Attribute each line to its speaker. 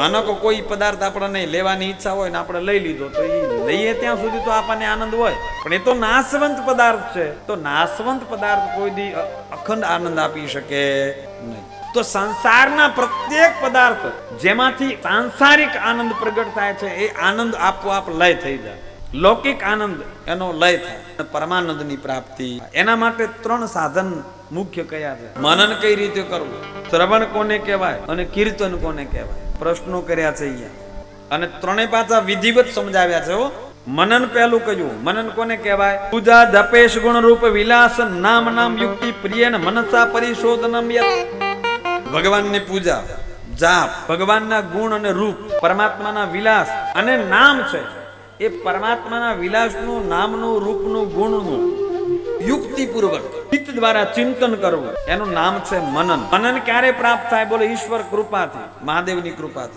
Speaker 1: માનો કે કોઈ પદાર્થ આપણને લેવાની ઈચ્છા હોય ને આપણે લઈ લીધો તો એ લઈએ ત્યાં સુધી તો આપણને આનંદ હોય. પણ એ તો નાશવંત પદાર્થ છે. તો નાશવંત પદાર્થ કોઈ દી અખંડ આનંદ આપી શકે નહીં. તો સંસારના પ્રત્યેક પદાર્થ જેમાંથી સાંસારિક આનંદ પ્રગટ થાય છે, એ આનંદ આપોઆપ લય થઈ જાય. લૌકિક આનંદ એનો લય થાય. પરમાનંદની પ્રાપ્તિ. એના માટે ત્રણ સાધન મુખ્ય કયા છે? મનન કઈ રીતે કરવું? શ્રવણ કોને કહેવાય અને કીર્તન કોને કહેવાય? પ્રશ્નો કર્યા છે અહીંયા. અને ત્રણેય પાછા વિધિવત સમજાવ્યા છે મનન પહેલું કહ્યું. મનન કોને કહેવાય? પૂજા જપેશ ગુણ રૂપ વિલાસ નામ નામ યુક્તિ પ્રિય ને મનસા પરિશોધનમ ભગવાનની પૂજા, જાપ, ભગવાનના ગુણ અને રૂપ, પરમાત્માના વિલાસ અને નામ છે. એ પરમાત્માના વિલાસનું, નામનું, રૂપનું, ગુણનું યુક્તિપૂર્વક દ્વારા ચિંતન કરવું. એનું નામ છે મનન. મનન ક્યારે પ્રાપ્ત થાય બોલે, ઈશ્વર કૃપાથી, મહાદેવની કૃપાથી.